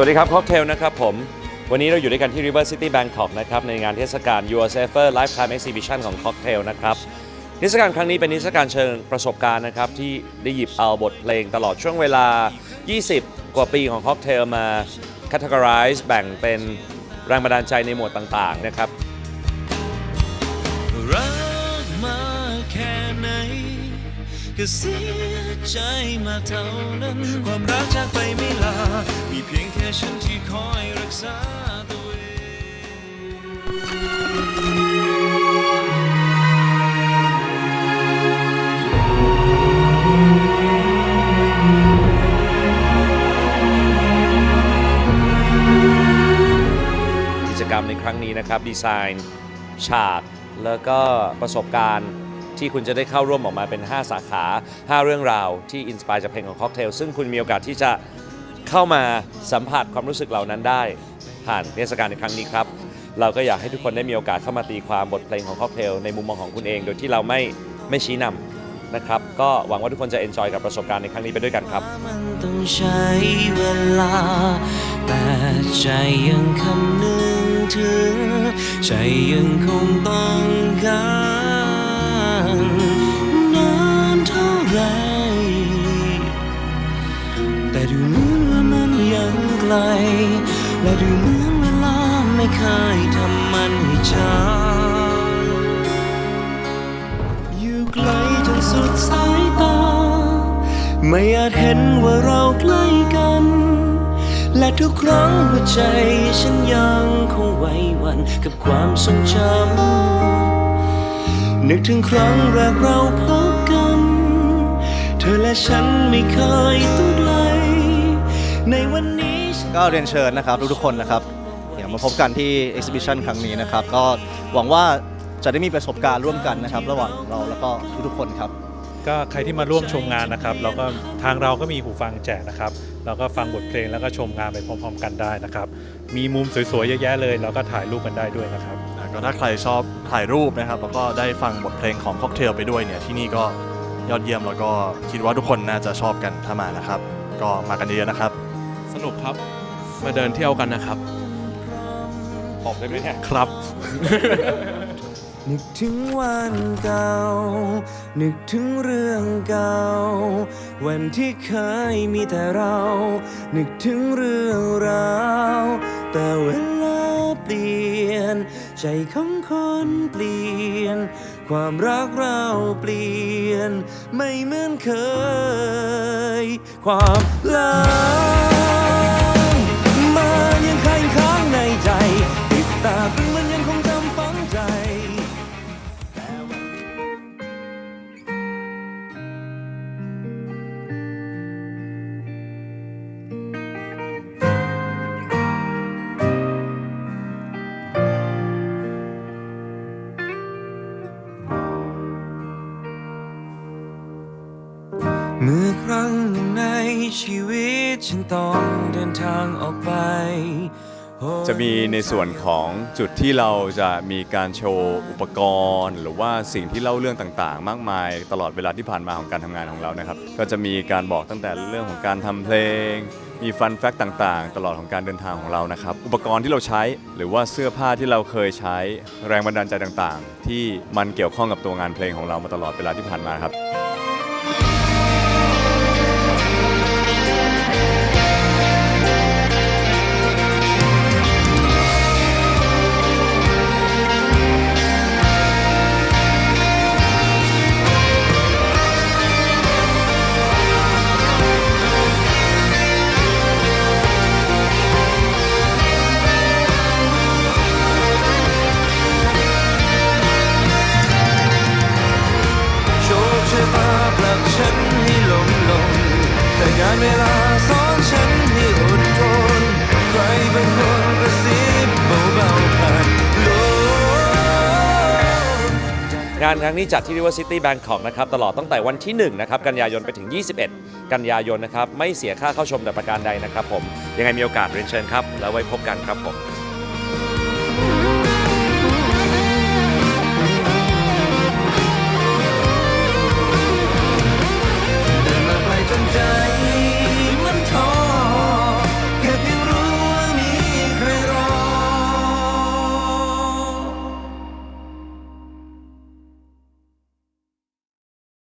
สวัสดีครับค็อกเทลนะครับผม วันนี้เราอยู่ด้วยกันที่ River City Bangkok นะครับ ในงานเทศกาล Your Safer Lifetime Exhibition ของค็อกเทลนะครับนิทรรศการครั้งนี้เป็นนิทรรศการเชิงประสบการณ์นะครับ ที่ได้หยิบเอาบทเพลงตลอดช่วงเวลา 20 กว่าปีของค็อกเทลมา categorize แบ่งเป็นแรงบันดาลใจในหมวดต่าง ๆ นะครับ ก็เสียใจมาเท่านั้น ความรักจากไปไม่ลา มีเพียงแค่ฉันที่คอยรักษาตัวเองกิจกรรมในครั้งนี้นะครับ ดีไซน์ ฉาก แล้วก็ประสบการณ์ ที่คุณจะได้เข้าร่วมออกมาเป็น 5 สาขา 5 เรื่องราวที่อินสปายจากเพลงของค็อกเทลซึ่งคุณมีโอกาสที่จะเข้ามาสัมผัสความรู้สึกเหล่านั้นได้ ผ่านเทศกาลในครั้งนี้ครับ เราก็อยากให้ทุกคนได้มีโอกาสเข้ามาตีความบทเพลงของค็อกเทลในมุมมองของคุณเอง โดยที่เราไม่ไม่ชี้นำนะครับ ก็หวังว่าทุกคนจะเอนจอยกับประสบการณ์ในครั้งนี้ไปด้วยกันครับ มันต้องใช้เวลา แต่ใจยังคำนึงถึง ใจยังคงต้องการ ล และดูเหมือนเวลาไม่เคยทำมันให้ช้าอยู่ไกลจนสุดสายตา ไม่อาจเห็นว่าเราใกล้กัน และทุกครั้งหัวใจฉันยังคงไหวหวันกับความทรงจำนึกถึงครั้งแรกเราพบกัน เธอและฉันไม่เคยต้องไกลในวันนี้ ก็เรียนเชิญนะครับทุกๆคนนะครับเดี๋ยวมาพบกันที่ exhibition ครั้งนี้นะครับ ก็หวังว่าจะได้มีประสบการณ์ร่วมกันนะครับ ระหว่างเราแล้วก็ทุกๆคนครับ ก็ใครที่มาร่วมชมงานนะครับเราก็ทางเราก็มีหูฟังแจกนะครับเราก็ฟังบทเพลงแล้วก็ชมงานไปพร้อมๆ กันได้นะครับ มีมุมสวยๆเยอะแยะเลยเราก็ถ่ายรูปกันได้ด้วยนะครับ อ่าก็ถ้าใครชอบถ่ายรูปนะครับ แล้วก็ได้ฟังบทเพลงของค็อกเทลไปด้วยเนี่ยที่นี่ก็ยอดเยี่ยมแล้วก็คิดว่าทุกคนน่าจะชอบกันถ้ามานะครับ ก็มากันเยอะๆนะครับส นุกครับ มาเดินเที่ยวกันนะครับบอกได้ไหมเนี่ย ครับ นึกถึงวันเก่า นึกถึงเรื่องเก่า วันที่เคยมีแต่เรา นึกถึงเรื่องราว แต่เวลาเปลี่ยน ใจของคนเปลี่ยน ความรักเราเปลี่ยน ไม่เหมือนเคย ความลัก ชีวิตฉันต้องเดินทางออกไป จะมีในส่วนของจุดที่เราจะมีการโชว์อุปกรณ์ หรือว่าสิ่งที่เล่าเรื่องต่างๆ มากมาย ตลอดเวลาที่ผ่านมาของการทำงานของเรานะครับ ก็จะมีการบอกตั้งแต่เรื่องของการทำเพลง มีฟันแฟกต์ต่างๆ ตลอดของการเดินทางของเรานะครับ อุปกรณ์ที่เราใช้หรือว่าเสื้อผ้าที่เราเคยใช้แรงบันดาลใจต่างๆ ที่มันเกี่ยวข้องกับตัวงานเพลงของเรามาตลอดเวลาที่ผ่านมาครับ แต่การเวลาสอนฉันให้อดทนใครบางคนกระซิบเบาๆผ่านลมงานครั้งนี้จัดที่ River City Bangkok นะครับตลอดตั้งแต่วันที่ 1 นะครับ กันยายนไปถึง 21 กันยายนนะครับ ไม่เสียค่าเข้าชมแต่ประการใดนะครับผม ยังไงมีโอกาสเรียนเชิญครับ แล้วไว้พบกันครับผม